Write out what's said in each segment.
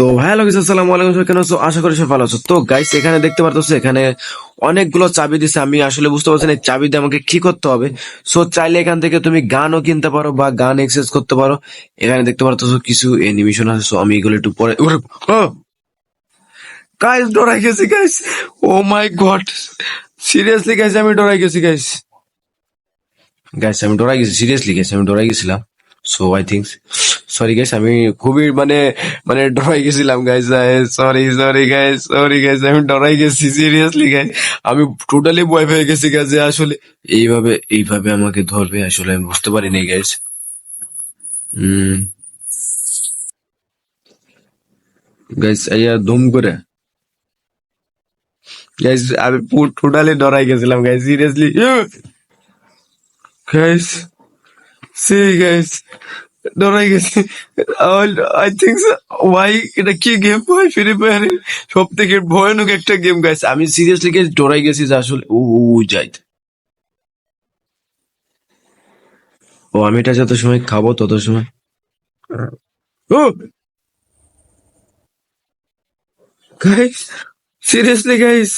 তো hello guys আসসালামু আলাইকুম কেন আছো? আশা করি সব ভালো আছো। তো গাইস এখানে দেখতে পারতো এখানে অনেকগুলো চাবি দিছে। আমি আসলে বুঝতে পারছি না চাবি দিয়ে আমাকে কি করতে হবে। সো চাইলে এখান থেকে তুমি গানও কিনতে পারো বা গান এক্সেস করতে পারো। এখানে দেখতে পারতো কিছু অ্যানিমেশন আছে। সো আমি এগুলো একটু পরে গাইস ডরাই গেছি guys oh my god seriously guys আমি ডরাই গেছি গাইস গাইস আমি ডরাই গেছি সিরিয়াসলি গাইস আমি ডরাই গেছিলাম। So I think sorry guys আমি খুবই মানে মানে ডরাই গেছিলাম guys sorry sorry guys sorry guys আমি ডরাই গেছি সিরিয়াসলি গাইস আমি টোটালি ভয় পেয়ে গেছি গাইস যে আসলে এইভাবে এইভাবে আমাকে ধরবে, আসলে আমি বুঝতে পারিনি গাইস গাইস আইয়া ধুম করে। গাইস আমি টোটালি ডরাই গেছিলাম guys seriously guys see guys ডরাই গেছি। আই থিঙ্ক ওয়াই এটা কি গেম ভাই ফ্রি ফায়ার সব থেকে ভয়ানক একটা গেম গাইস আমি সিরিয়াসলি গাইস ডরাই গেছি যে আসলে, ও যাই ও আমি এটা যত সময় খাব, তত সময়। ও! গাইস সিরিয়াসলি গাইস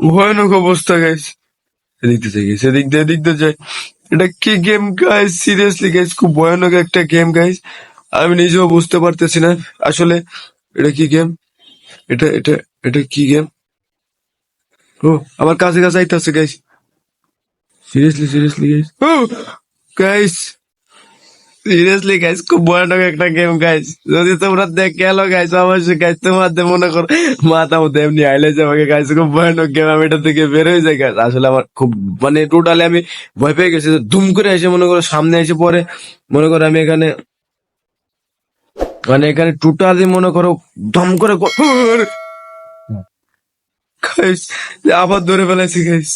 ভয়ানক অবস্থা গাইস এদিক দিয়ে যাই সেদিক দিয়ে, এদিক দিয়ে যাই এটা কি গেম গাইস সিরিয়াসলি গাইস খুব ভয়ানক একটা গেম গাইস আমি নিজেও বুঝতে পারতেছি না। আসলে এটা কি গেম এটা এটা এটা কি গেম ও, আমার কাছে কাছে আইতে আছে guys seriously seriously guys oh guys seriously guys খুব ভয়ানক একটা গেম গাইস যদি তোমরা দেখ গেল গাইস অবশ্যই গাইস তোমাদের মনে করো মাথা মতো এমনি আইলে আমাকে গাইস খুব ভয়ানক গেম আমি এটা থেকে বের হয়ে যাই গাইস আসলে আমার খুব মানে টোটালি আমি ভয় পেয়ে গেছি দুম করে এসে মনে করো সামনে এসে পরে মনে করো আমি এখানে মানে এখানে টোটালি মনে করো দম করে আবার ধরে ফেলাইছি গাইস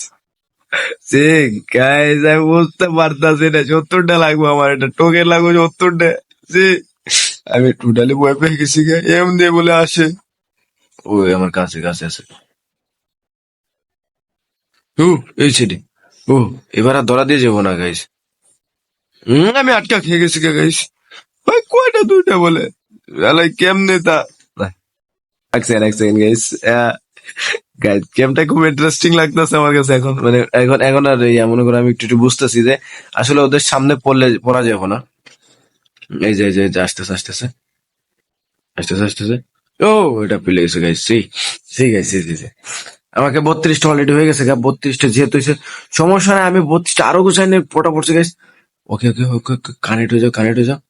সে গাইস আমি বুঝতে পারতাছি না, সত্তরটা লাগবে আমার, এটা টোকেন লাগবে সত্তরটা। সে, আমি টোটালি ভয় পেয়ে গেছি এম দিয়ে বলে আসে। ওই আমার কাছে কাছে আছে। ও এই ছেলে। ও, এবার আর ধরা দিয়ে যাব না গাইস হম, আমি আটকা খেয়ে গেছি গাইস ভাই কয়টা দুইটা বলে? কেমনে তা? এক সেকেন্ড এক সেকেন্ড গাইস গাইস গেমটা খুব ইন্টারেস্টিং লাগতেছে আমার কাছে এখন। মানে এখন এখন আর ইয়া মনে করো আমি একটু একটু বুঝতেছি যে আসলে ওদের সামনে পড়লে, পড়া যাবে না এই যে এই যে আসতেছে আসতেছে। আসতেছে আসতেছে। ও, এটা পেলে গেছে guys see see guys see see see. আমাকে বত্রিশটা অলরেডি হয়ে গেছে গা বত্রিশটা যেহেতু সমস্যা নাই, আমি বত্রিশটা আরও গুছাই নিয়ে পটা পড়ছে গাইস ওকে ওকে ওকে ওকে কানেক্ট হয়ে যাও কানেক্ট হয়ে যাও।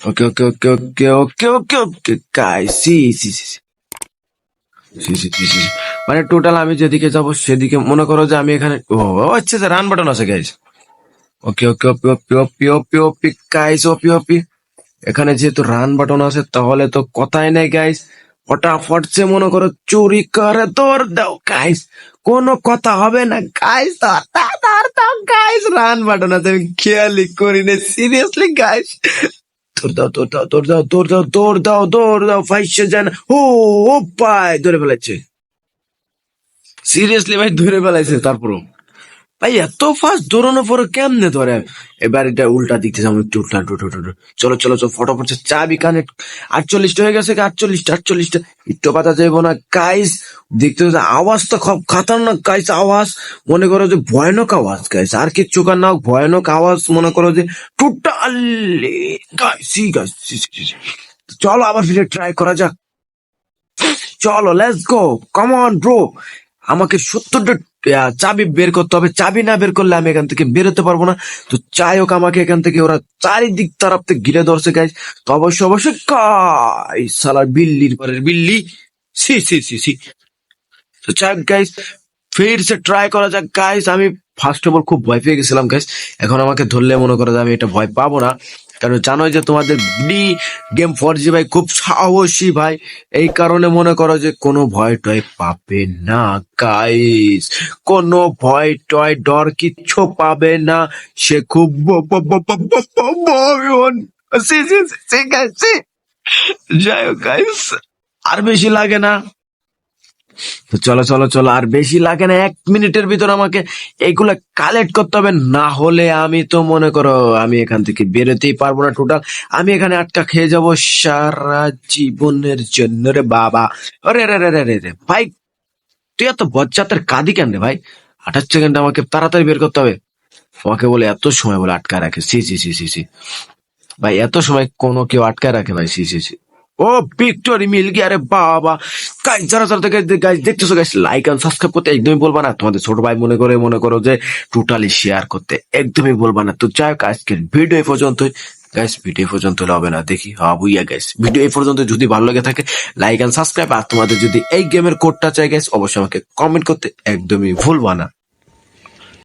Okay okay okay okay okay okay okay guys see see see see মানে টোটাল আমি যেদিকে যাব সেদিকে মনে করো যে আমি এখানে ও আচ্ছা রান বাটন আছে guys okay okay OP OP OP OP OP guys OP OP. এখানে যেহেতু রান বাটন আছে, তাহলে তো কথাই নেই গাইস ফটাফট সে মনে করো চুরি করে তোর দাও গাইস কোনো কথা হবে না গাইস গাইস রান বাটন আছে, আমি খেয়ালই করি না সিরিয়াসলি গাইস তোর দাও তোর দাও তোর দাও তোর দাও তোর দাও তোর দাও, ফাইসে যান। ও ও পায়, ধরে ফেলাচ্ছে সিরিয়াসলি ভাই, ধরে ফেলাইছে তারপরও। ভাই, এত ফাস্ট দৌড়ানোর পরে কেমনে ধরে? এবার এটা উল্টা দিক থেকে একটু উল্টা। চলো চলো চলো, ফটোফট চাবি কানেক্ট আটচল্লিশটা হয়ে গেছে আটচল্লিশটা আটচল্লিশটা। একটু পাতা যাইবো না। কাইস দেখতে আওয়াজ তো খুব খাতারনাক। কাইস আওয়াজ, মনে করো যে ভয়ানক আওয়াজ গাইস আর কিচ্ছু কার না, ভয়ানক আওয়াজ, মনে করো যে টোটালি গাইস গাইস চলো আবার ফিরে ট্রাই করা যাক। চলো let's go come on bro আমাকে সত্তরটা চাবি বের করতে হবে। চাবি না বের করলে আমি এখান থেকে বেরোতে পারব না। তো চাই হোক আমাকে এখান থেকে, ওরা চারিদিক তারাপ থেকে ঘিরে ধরছে গাইস তো অবশ্যই অবশ্যই কাই সালার বিল্লির পরের বিল্লি। সি সি সি সি তো যাক গাইস ফির সে ট্রাই করা যাক গাইস আমি ফার্স্ট অফ অল খুব ভয় পেয়ে গেছিলাম গাইস এখন আমাকে ধরলে মনে করো যে আমি এটা ভয় পাবো না। কারণ জানোই যে তোমাদের বি গেম ফোর জি ভাই খুব সাহসী ভাই। এই কারণে মনে করো যে কোনো ভয় টয় পাবে না গাইস কোনো ভয় টয় ডর কিচ্ছু পাবে না। সে খুব। যাই হোক গাইস আর বেশি লাগে না। তো চলো চলো চলো, আর বেশি লাগে না, এক মিনিটের ভিতর আমাকে এইগুলা কালেক্ট করতে হবে। না হলে আমি তো মনে করো আমি এখান থেকে বেরোতেই পারব না টোটাল আমি এখানে আটকা খেয়ে যাব সারা জীবনের জন্য রে বাবা। রে রে রে রে রে ভাই, তুই এত বজ্জাতের কাঁদি কেন রে ভাই? আঠাশ সেকেন্ড আমাকে তাড়াতাড়ি বের করতে হবে। আমাকে বলে এত সময় বলে আটকা রাখে। See see see see see ভাই, এত সময় কোনো কেউ আটকায় রাখে ভাই। See C see oh victory মিল গিয়ে আরে বাবা। গাইস যারা যারা গাইস দেখতেছো গাইস লাইক এন্ড সাবস্ক্রাইব করতে একদমই বলবা না। তোমাদের ছোট ভাই মনে করে, মনে করো যে টোটালি শেয়ার করতে একদমই বলবা না। তো যাই হোক, আজকের ভিডিও এই পর্যন্তই। গাইস ভিডিও পর্যন্ত হবে না। দেখি হ্যাঁ বুইয়া গাইস ভিডিও এই পর্যন্ত যদি ভালো লাগে থাকে লাইক এন্ড সাবস্ক্রাইব আর তোমাদের যদি এই গেমের কোডটা চাই গাইস অবশ্যই আমাকে কমেন্ট করতে একদমই ভুলবা না।